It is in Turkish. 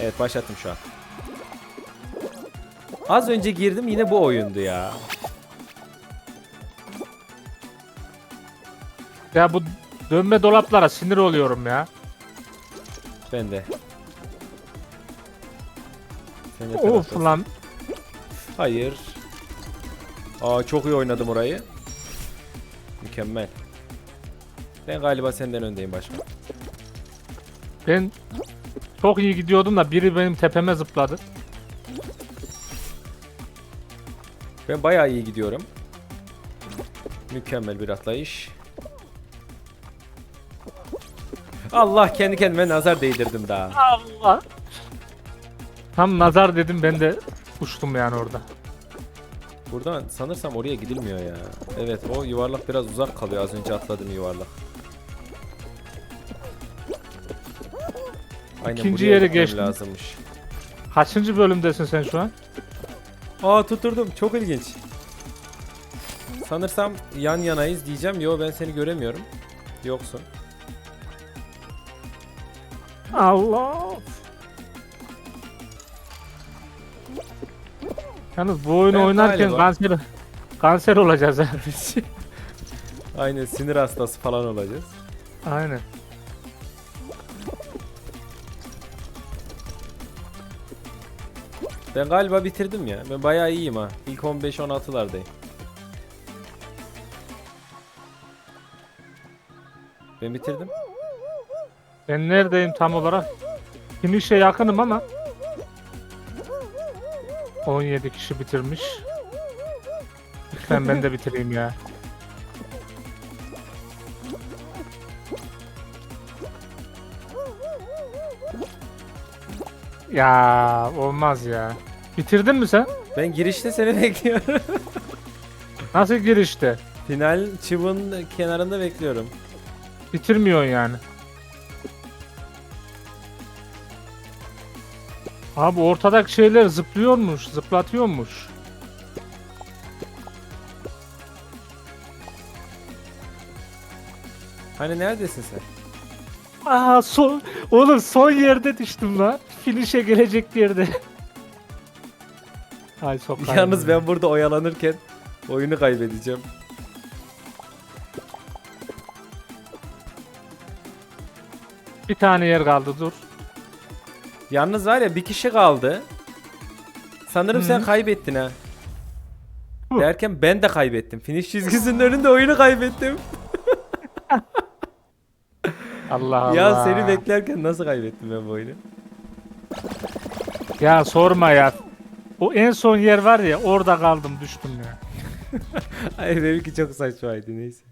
Evet başlattım şu an. Az önce girdim yine bu oyundu ya. Ya bu dönme dolaplara sinir oluyorum ya. Ben de. Sen de Of taraftasın. lan. Hayır. Aa çok iyi oynadım orayı. Mükemmel. Ben galiba senden öndeyim başkan. Ben çok iyi gidiyordum da biri benim tepeme zıpladı. Ben bayağı iyi gidiyorum. Mükemmel bir atlayış. Allah kendi kendime nazar değdirdim daha. Allah. Tam nazar dedim ben de uçtum yani orada. Buradan sanırsam oraya gidilmiyor ya. Evet o yuvarlak biraz uzak kalıyor az önce atladığım yuvarlak. Aynen İkinci buraya yere gitmem geçtim. lazımmış. Kaçıncı bölümdesin sen şu an? Aa tutturdum çok ilginç. Sanırsam yan yanayız diyeceğim. Yo ben seni göremiyorum. Yoksun. Allah. Yalnız bu oyunu Ben oynarken galiba- kanser kanser olacağız ha. Aynen sinir hastası falan olacağız. Aynen. Ben galiba bitirdim ya. Ben bayağı iyiyim ha. İlk 15-16'lardayım. Ben bitirdim. Ben neredeyim tam olarak? Finish'e yakınım ama 17 kişi bitirmiş. Lütfen ben de bitireyim ya. Ya olmaz ya. Bitirdin mi sen? Ben girişte seni bekliyorum. Nasıl girişte? Final çubuğun kenarında bekliyorum. Bitirmiyorsun yani. Abi ortadaki şeyler zıplıyormuş, zıplatıyormuş. Hani neredesin sen? Aa son, oğlum son yerde düştüm lan. Finish'e gelecek yerde. Ay çok Yalnız ben burada oyalanırken oyunu kaybedeceğim. Bir tane yer kaldı dur. Yalnız var ya bir kişi kaldı. Sanırım sen kaybettin ha. Derken ben de kaybettim. Finish çizgisinin önünde oyunu kaybettim. Allah Allah. Ya seni beklerken nasıl kaybettim ben bu oyunu? Ya sorma ya. O en son yer var ya orada kaldım düştüm ya. Ay benimki çok saçmaydı neyse.